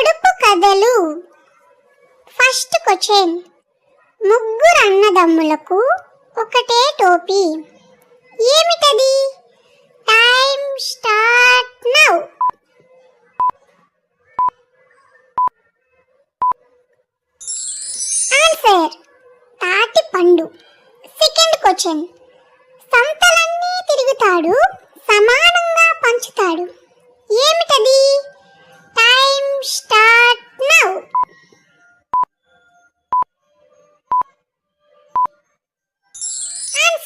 పొడుపు కథలు. First question ముగ్గురు అన్నదమ్ములకు ఒకటే టోపీ. ఏమిటది? టైం స్టార్ట్ నౌ ఆన్సర్ తాటి పండు. సెకండ్ క్వశ్చన్ సంతలన్నీ తిరుగుతాడు సమానంగా పంచుతాడు. ఏమిటది?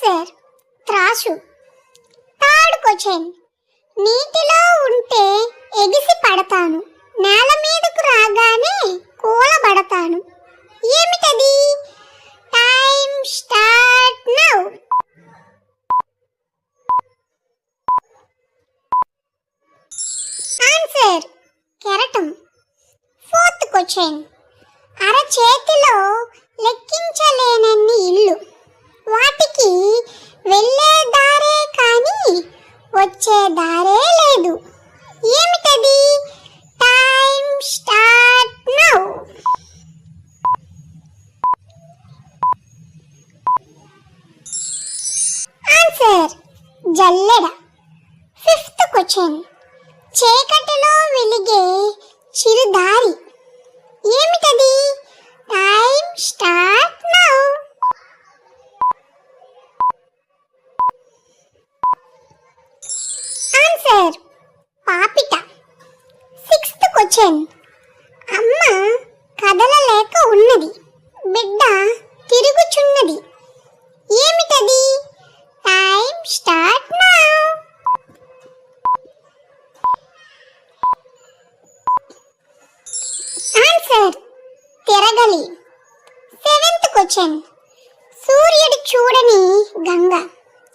సార్ త్రాసు. Third question. నీటిలో ఉంటే ఎగిసి పడతాను. నేల మీదకు రాగానే కూలబడతాను. ఏమిటది? Time start now. ఆన్సర్ కెరటం. Fourth question. అరచేతిలో లెక్కించలేనన్ని ఇల్లు. వచ్చే దారే లేదు. ఏమిటది? Time start now. ఆన్సర్ జల్లెడ. Fifth question. చీకటిలో వెలిగే చిరుదారి. సిక్స్త్ అమ్మ కదలలేక ఉన్నది. బిడ్డ తిరుగుచున్నది. ఏమిటది? Time start now. Answer తిరగలి. Seventh question. సూర్యుడు చూడని గంగ.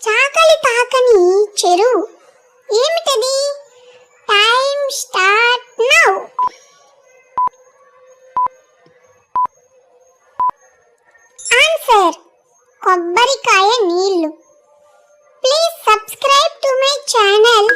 చాకలి తాకని చెరువు ఏమిటది టైం స్టార్ట్ నౌ సార్ కొబ్బరికాయ నీళ్ళు. Please subscribe to my channel.